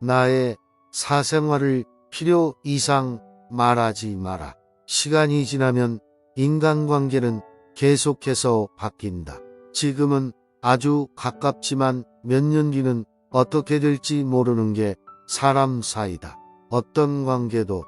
나의 사생활을 필요 이상 말하지 마라. 시간이 지나면 인간관계는 계속해서 바뀐다. 지금은 아주 가깝지만 몇 년 뒤는 어떻게 될지 모르는 게 사람 사이다. 어떤 관계도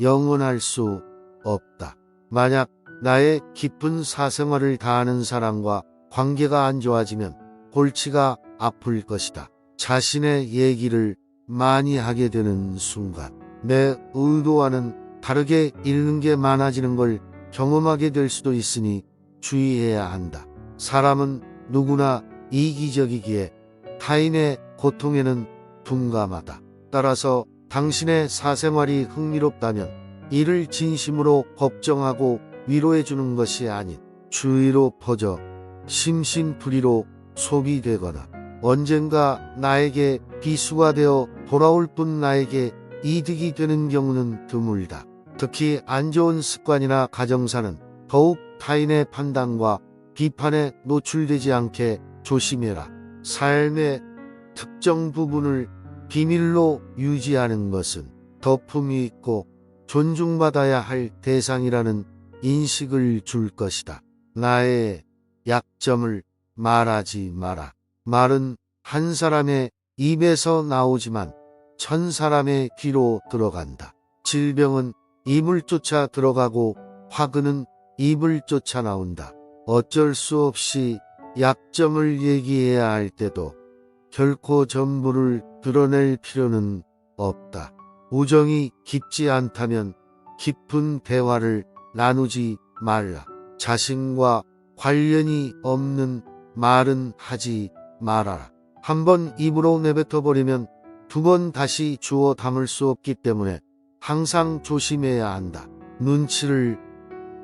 영원할 수 없다. 만약 나의 깊은 사생활을 다하는 사람과 관계가 안 좋아지면 골치가 아플 것이다. 자신의 얘기를 많이 하게 되는 순간 내 의도와는 다르게 읽는 게 많아지는 걸 경험하게 될 수도 있으니 주의해야 한다. 사람은 누구나 이기적이기에 타인의 고통에는 둔감하다. 따라서 당신의 사생활이 흥미롭다면 이를 진심으로 걱정하고 위로해 주는 것이 아닌 주위로 퍼져 심신풀이로 소비되거나 언젠가 나에게 비수가 되어 돌아올 뿐 나에게 이득이 되는 경우는 드물다. 특히 안 좋은 습관이나 가정사는 더욱 타인의 판단과 비판에 노출되지 않게 조심해라. 삶의 특정 부분을 비밀로 유지하는 것은 덕품이 있고 존중받아야 할 대상이라는 인식을 줄 것이다. 나의 약점을 말하지 마라. 말은 한 사람의 입에서 나오지만 천 사람의 귀로 들어간다. 질병은 입을 쫓아 들어가고 화근은 입을 쫓아 나온다. 어쩔 수 없이 약점을 얘기해야 할 때도 결코 전부를 드러낼 필요는 없다. 우정이 깊지 않다면 깊은 대화를 나누지 말라. 자신과 관련이 없는 말은 하지 말아라. 한 번 입으로 내뱉어 버리면 두 번 다시 주워 담을 수 없기 때문에 항상 조심해야 한다. 눈치를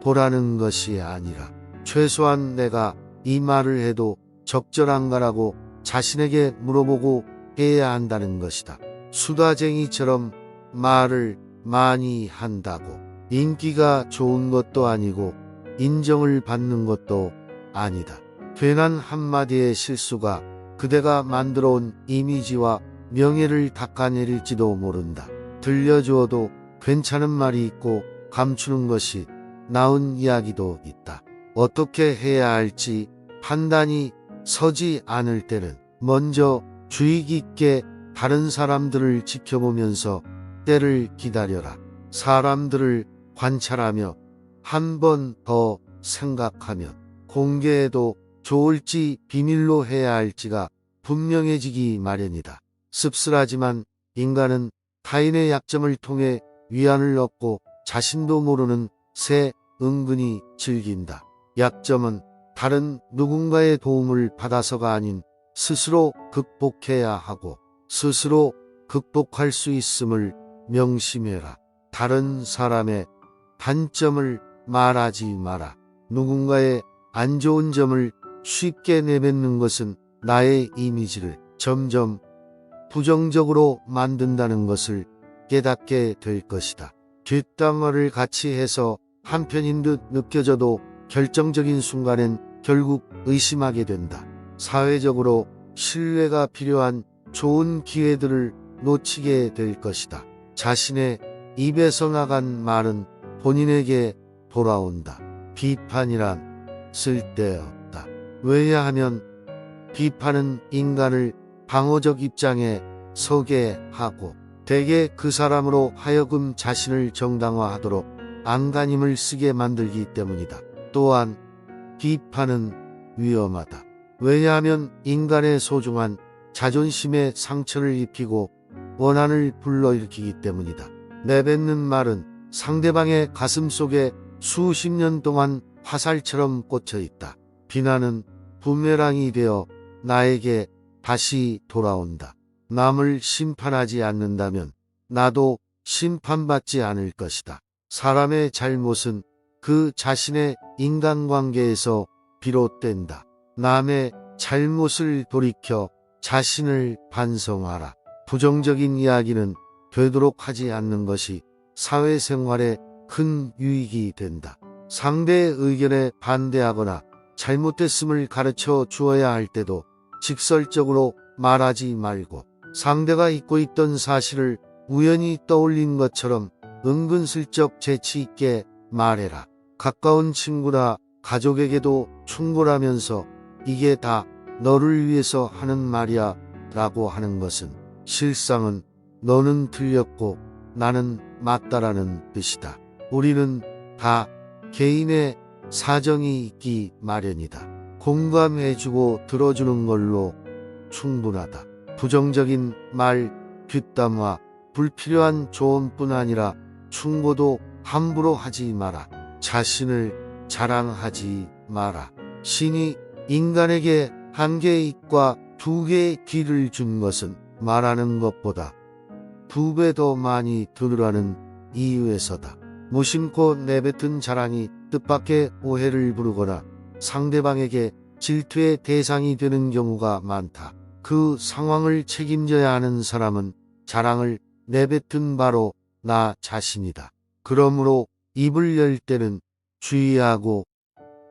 보라는 것이 아니라 최소한 내가 이 말을 해도 적절한가라고 자신에게 물어보고 해야 한다는 것이다. 수다쟁이처럼 말을 많이 한다고 인기가 좋은 것도 아니고 인정을 받는 것도 아니다. 괜한 한마디의 실수가 그대가 만들어 온 이미지와 명예를 닦아내릴지도 모른다. 들려주어도 괜찮은 말이 있고 감추는 것이 나은 이야기도 있다. 어떻게 해야 할지 판단이 서지 않을 때는 먼저 주의 깊게 다른 사람들을 지켜보면서 때를 기다려라. 사람들을 관찰하며 한 번 더 생각하면 공개해도 좋을지 비밀로 해야 할지가 분명해지기 마련이다. 씁쓸하지만 인간은 타인의 약점을 통해 위안을 얻고 자신도 모르는 새 은근히 즐긴다. 약점은 다른 누군가의 도움을 받아서가 아닌 스스로 극복해야 하고 스스로 극복할 수 있음을 명심해라. 다른 사람의 단점을 말하지 마라. 누군가의 안 좋은 점을 쉽게 내뱉는 것은 나의 이미지를 점점 부정적으로 만든다는 것을 깨닫게 될 것이다. 뒷담화를 같이 해서 한편인 듯 느껴져도 결정적인 순간엔 결국 의심하게 된다. 사회적으로 신뢰가 필요한 좋은 기회들을 놓치게 될 것이다. 자신의 입에서 나간 말은 본인에게 돌아온다. 비판이란 쓸데없다. 왜냐하면 비판은 인간을 방어적 입장에 서게 하고 대개 그 사람으로 하여금 자신을 정당화하도록 안간힘을 쓰게 만들기 때문이다. 또한 비판은 위험하다. 왜냐하면 인간의 소중한 자존심에 상처를 입히고 원한을 불러일으키기 때문이다. 내뱉는 말은 상대방의 가슴 속에 수십 년 동안 화살처럼 꽂혀 있다. 비난은 부메랑이 되어 나에게 다시 돌아온다. 남을 심판하지 않는다면 나도 심판받지 않을 것이다. 사람의 잘못은 그 자신의 인간관계에서 비롯된다. 남의 잘못을 돌이켜 자신을 반성하라. 부정적인 이야기는 되도록 하지 않는 것이 사회생활에 큰 유익이 된다. 상대의 의견에 반대하거나 잘못됐음을 가르쳐 주어야 할 때도 직설적으로 말하지 말고 상대가 잊고 있던 사실을 우연히 떠올린 것처럼 은근슬쩍 재치 있게 말해라. 가까운 친구나 가족에게도 충고라면서 이게 다 너를 위해서 하는 말이야 라고 하는 것은 실상은 너는 틀렸고 나는 맞다라는 뜻이다. 우리는 다 개인의 사정이 있기 마련이다. 공감해주고 들어주는 걸로 충분하다. 부정적인 말, 뒷담화, 불필요한 조언뿐 아니라 충고도 함부로 하지 마라. 자신을 자랑하지 마라. 신이 인간에게 한 개의 입과 두 개의 귀를 준 것은 말하는 것보다 두 배 더 많이 들으라는 이유에서다. 무심코 내뱉은 자랑이 뜻밖의 오해를 부르거나 상대방에게 질투의 대상이 되는 경우가 많다. 그 상황을 책임져야 하는 사람은 자랑을 내뱉은 바로 나 자신이다. 그러므로 입을 열 때는 주의하고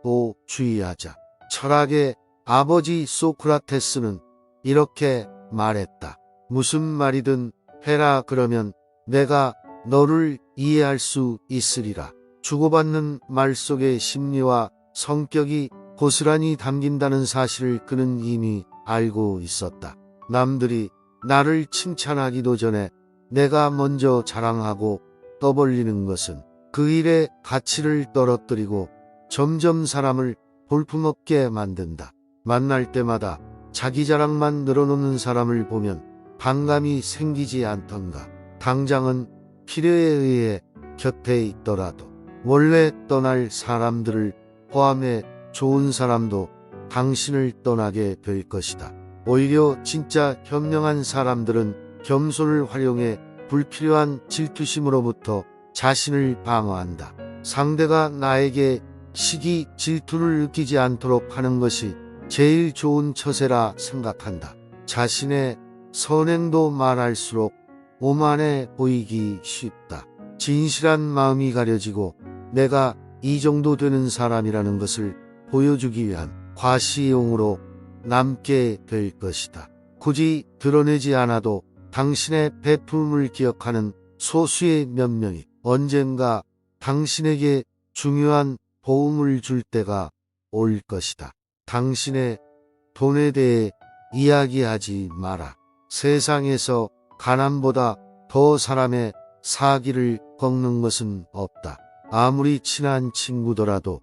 또 주의하자. 철학의 아버지 소크라테스는 이렇게 말했다. 무슨 말이든 해라 그러면 내가 너를 이해할 수 있으리라. 주고받는 말 속의 심리와 성격이 고스란히 담긴다는 사실을 그는 이미 알고 있었다. 남들이 나를 칭찬하기도 전에 내가 먼저 자랑하고 떠벌리는 것은 그 일의 가치를 떨어뜨리고 점점 사람을 볼품없게 만든다. 만날 때마다 자기 자랑만 늘어놓는 사람을 보면 반감이 생기지 않던가. 당장은 필요에 의해 곁에 있더라도 원래 떠날 사람들을 포함해 좋은 사람도 당신을 떠나게 될 것이다. 오히려 진짜 현명한 사람들은 겸손을 활용해 불필요한 질투심으로부터 자신을 방어한다. 상대가 나에게 시기 질투를 느끼지 않도록 하는 것이 제일 좋은 처세라 생각한다. 자신의 선행도 말할수록 오만해 보이기 쉽다. 진실한 마음이 가려지고 내가 이 정도 되는 사람이라는 것을 보여주기 위한 과시용으로 남게 될 것이다. 굳이 드러내지 않아도 당신의 배품을 기억하는 소수의 몇 명이 언젠가 당신에게 중요한 도움을 줄 때가 올 것이다. 당신의 돈에 대해 이야기하지 마라. 세상에서 가난보다 더 사람의 사기를 꺾는 것은 없다. 아무리 친한 친구더라도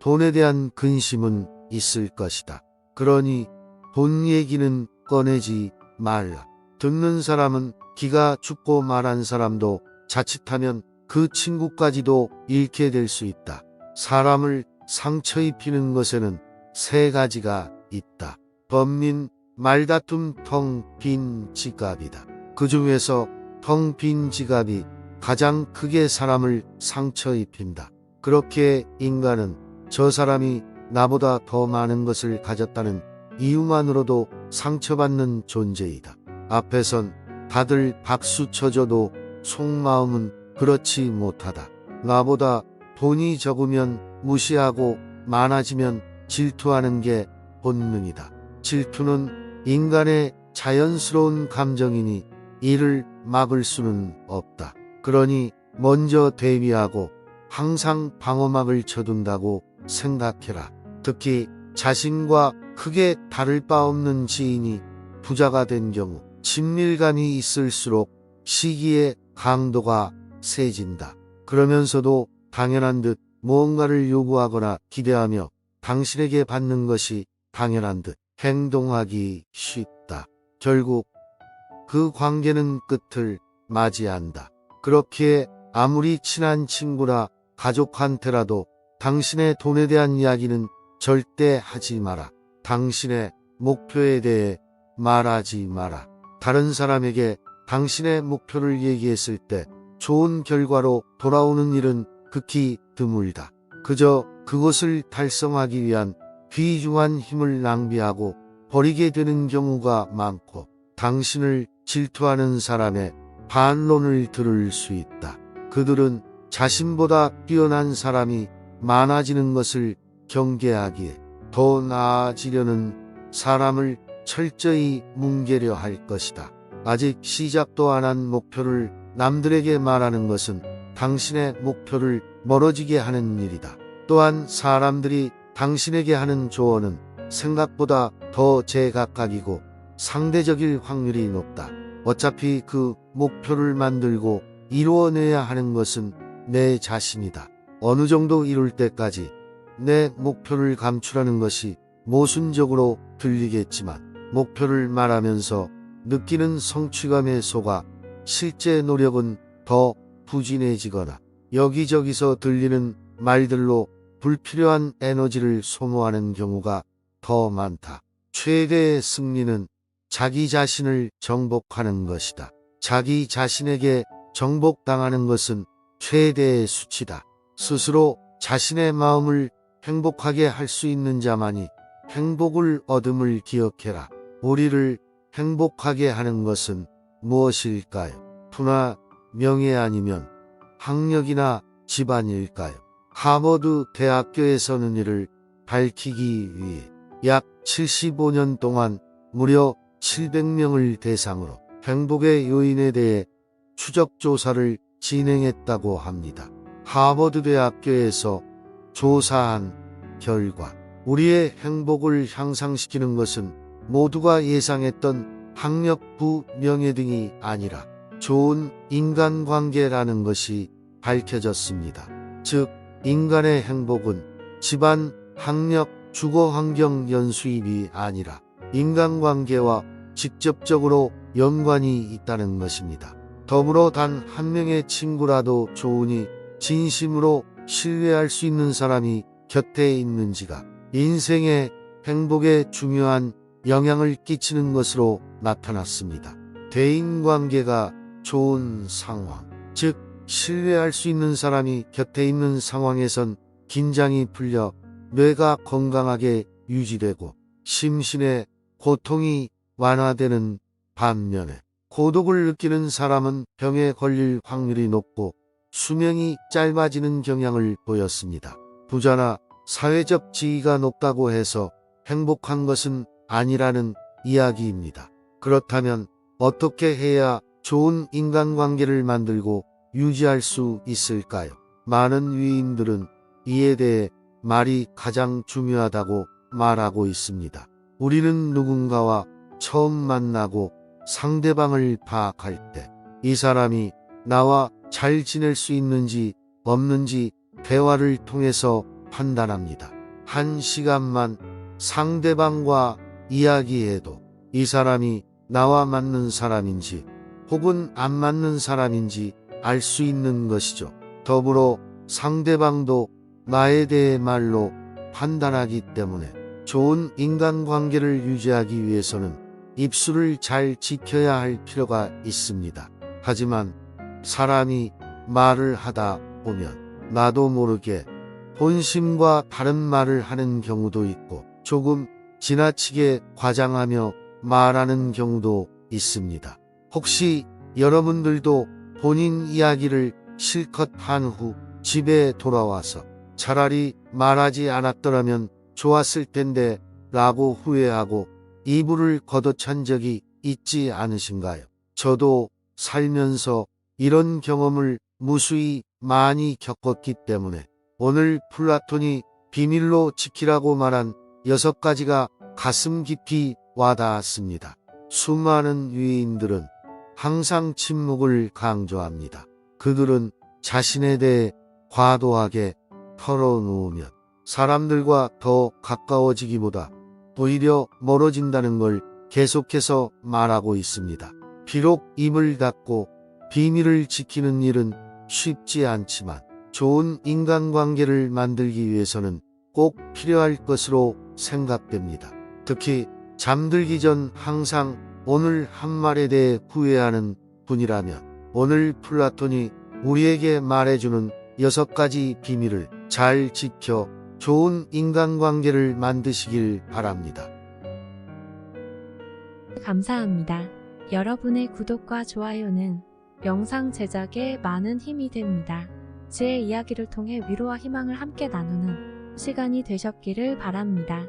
돈에 대한 근심은 있을 것이다. 그러니 돈 얘기는 꺼내지 말라. 듣는 사람은 기가 죽고 말한 사람도 자칫하면 그 친구까지도 잃게 될 수 있다. 사람을 상처 입히는 것에는 세 가지가 있다. 범민, 말다툼, 텅 빈 지갑이다. 그 중에서 텅 빈 지갑이 가장 크게 사람을 상처 입힌다. 그렇게 인간은 저 사람이 나보다 더 많은 것을 가졌다는 이유만으로도 상처받는 존재이다. 앞에선 다들 박수 쳐줘도 속마음은 그렇지 못하다. 나보다 돈이 적으면 무시하고 많아지면 질투하는 게 본능이다. 질투는 인간의 자연스러운 감정이니 이를 막을 수는 없다. 그러니 먼저 대비하고 항상 방어막을 쳐둔다고 생각해라. 특히 자신과 크게 다를 바 없는 지인이 부자가 된 경우 친밀감이 있을수록 시기의 강도가 세진다. 그러면서도 당연한 듯 무언가를 요구하거나 기대하며 당신에게 받는 것이 당연한 듯 행동하기 쉽다. 결국 그 관계는 끝을 맞이한다. 그렇기에 아무리 친한 친구나 가족한테라도 당신의 돈에 대한 이야기는 절대 하지 마라. 당신의 목표에 대해 말하지 마라. 다른 사람에게 당신의 목표를 얘기했을 때 좋은 결과로 돌아오는 일은 극히 드물다. 그저 그것을 달성하기 위한 귀중한 힘을 낭비하고 버리게 되는 경우가 많고 당신을 질투하는 사람의 반론을 들을 수 있다. 그들은 자신보다 뛰어난 사람이 많아지는 것을 경계하기에 더 나아지려는 사람을 철저히 뭉개려 할 것이다. 아직 시작도 안 한 목표를 남들에게 말하는 것은 당신의 목표를 멀어지게 하는 일이다. 또한 사람들이 당신에게 하는 조언은 생각보다 더 제각각이고 상대적일 확률이 높다. 어차피 그 목표를 만들고 이루어내야 하는 것은 내 자신이다. 어느 정도 이룰 때까지 내 목표를 감추라는 것이 모순적으로 들리겠지만 목표를 말하면서 느끼는 성취감에 속아 실제 노력은 더 부진해지거나 여기저기서 들리는 말들로 불필요한 에너지를 소모하는 경우가 더 많다. 최대의 승리는 자기 자신을 정복하는 것이다. 자기 자신에게 정복당하는 것은 최대의 수치다. 스스로 자신의 마음을 행복하게 할 수 있는 자만이 행복을 얻음을 기억해라. 우리를 행복하게 하는 것은 무엇일까요? 부나 명예 아니면 학력이나 집안일까요? 하버드 대학교에서는 이를 밝히기 위해 약 75년 동안 무려 700명을 대상으로 행복의 요인에 대해 추적 조사를 진행했다고 합니다. 하버드 대학교에서 조사한 결과 우리의 행복을 향상시키는 것은 모두가 예상했던 학력 부 명예 등이 아니라 좋은 인간관계라는 것이 밝혀졌습니다. 즉 인간의 행복은 집안, 학력, 주거 환경 연수입이 아니라 인간관계와 직접적으로 연관이 있다는 것입니다. 더불어 단 한 명의 친구라도 좋으니 진심으로 신뢰할 수 있는 사람이 곁에 있는지가 인생의 행복에 중요한 영향을 끼치는 것으로 나타났습니다. 대인관계가 좋은 상황, 즉 신뢰할 수 있는 사람이 곁에 있는 상황에선 긴장이 풀려 뇌가 건강하게 유지되고 심신의 고통이 완화되는 반면에 고독을 느끼는 사람은 병에 걸릴 확률이 높고 수명이 짧아지는 경향을 보였습니다. 부자나 사회적 지위가 높다고 해서 행복한 것은 아니라는 이야기입니다. 그렇다면 어떻게 해야 좋은 인간관계를 만들고 유지할 수 있을까요? 많은 위인들은 이에 대해 말이 가장 중요하다고 말하고 있습니다. 우리는 누군가와 처음 만나고 상대방을 파악할 때 이 사람이 나와 잘 지낼 수 있는지 없는지 대화를 통해서 판단합니다. 한 시간만 상대방과 이야기해도 이 사람이 나와 맞는 사람인지 혹은 안 맞는 사람인지 알 수 있는 것이죠. 더불어 상대방도 나에 대해 말로 판단하기 때문에 좋은 인간관계를 유지하기 위해서는 입술을 잘 지켜야 할 필요가 있습니다. 하지만 사람이 말을 하다 보면 나도 모르게 본심과 다른 말을 하는 경우도 있고 조금 지나치게 과장하며 말하는 경우도 있습니다. 혹시 여러분들도 본인 이야기를 실컷 한 후 집에 돌아와서 차라리 말하지 않았더라면 좋았을 텐데 라고 후회하고 이불을 걷어찬 적이 있지 않으신가요? 저도 살면서 이런 경험을 무수히 많이 겪었기 때문에 오늘 플라톤이 비밀로 지키라고 말한 여섯 가지가 가슴 깊이 와닿았습니다. 수많은 위인들은 항상 침묵을 강조합니다. 그들은 자신에 대해 과도하게 털어놓으면 사람들과 더 가까워지기보다 오히려 멀어진다는 걸 계속해서 말하고 있습니다. 비록 입을 닫고 비밀을 지키는 일은 쉽지 않지만 좋은 인간관계를 만들기 위해서는 꼭 필요할 것으로 생각됩니다. 특히 잠들기 전 항상 오늘 한 말에 대해 후회하는 분이라면 오늘 플라톤이 우리에게 말해주는 여섯 가지 비밀을 잘 지켜 좋은 인간관계를 만드시길 바랍니다. 감사합니다. 여러분의 구독과 좋아요는 영상 제작에 많은 힘이 됩니다. 제 이야기를 통해 위로와 희망을 함께 나누는 시간이 되셨기를 바랍니다.